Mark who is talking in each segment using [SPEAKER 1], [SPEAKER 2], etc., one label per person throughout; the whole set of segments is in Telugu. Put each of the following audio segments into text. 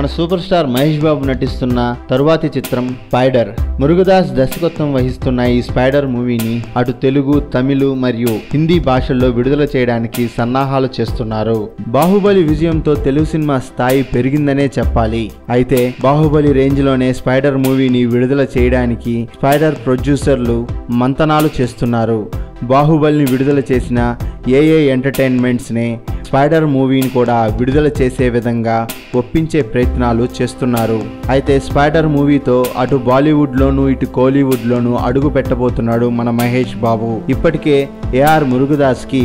[SPEAKER 1] మన సూపర్ స్టార్ మహేష్ బాబు నటిస్తున్న తరువాతి చిత్రం స్పైడర్. మురుగదాస్ దర్శకత్వం వహిస్తున్న ఈ స్పైడర్ మూవీని అటు తెలుగు తమిళ మరియు హిందీ భాషల్లో విడుదల చేయడానికి సన్నాహాలు చేస్తున్నారు. బాహుబలి విజయంతో తెలుగు సినిమా స్థాయి పెరిగిందనే చెప్పాలి. అయితే బాహుబలి రేంజ్లోనే స్పైడర్ మూవీని విడుదల చేయడానికి స్పైడర్ ప్రొడ్యూసర్లు మంతనాలు చేస్తున్నారు. బాహుబలిని విడుదల చేసిన ఏఏ ఎంటర్టైన్మెంట్స్నే స్పైడర్ మూవీని కూడా విడుదల చేసే విధంగా ఒప్పించే ప్రయత్నాలు చేస్తున్నారు. అయితే స్పైడర్ మూవీతో అటు బాలీవుడ్లోనూ ఇటు కోలీవుడ్లోనూ అడుగు పెట్టబోతున్నాడు మన మహేష్ బాబు. ఇప్పటికే ఏఆర్ మురుగదాస్కి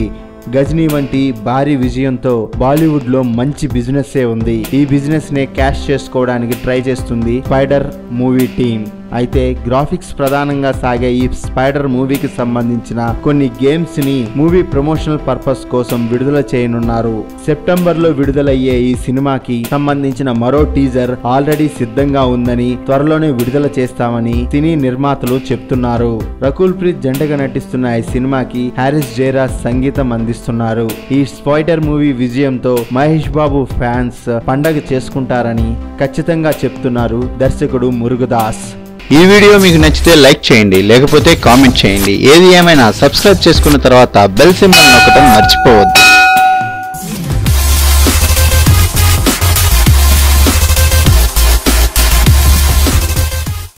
[SPEAKER 1] గజనీ వంటి భారీ విజయంతో బాలీవుడ్లో మంచి బిజినెస్ ఉంది. ఈ బిజినెస్ నే క్యాష్ చేసుకోవడానికి ట్రై చేస్తుంది స్పైడర్ మూవీ టీం అయితే గ్రాఫిక్స్ ప్రధానంగా సాగే ఈ స్పైడర్ మూవీకి సంబంధించిన కొన్ని గేమ్స్ని మూవీ ప్రమోషనల్ పర్పస్ కోసం విడుదల చేయనున్నారు. సెప్టెంబర్లో విడుదలయ్యే ఈ సినిమాకి సంబంధించిన మరో టీజర్ ఆల్రెడీ సిద్ధంగా ఉందని త్వరలోనే విడుదల చేస్తామని సినీ నిర్మాతలు చెప్తున్నారు. రకుల్ ప్రీత్ జంటగా నటిస్తున్న ఈ సినిమాకి హారిస్ జయరాజ్ సంగీతం అందిస్తున్నారు. ఈ స్పైడర్ మూవీ విజయంతో మహేష్ బాబు ఫ్యాన్స్ పండగ చేసుకుంటారని ఖచ్చితంగా చెప్తున్నారు దర్శకుడు మురుగుదాస్.
[SPEAKER 2] ఈ వీడియో మీకు నచ్చితే లైక్ చేయండి లేకపోతే కామెంట్ చేయండి. ఏది ఏమైనా సబ్స్క్రైబ్ చేసుకున్న తర్వాత బెల్ సింబల్ నొక్కటం మర్చిపోవద్దు.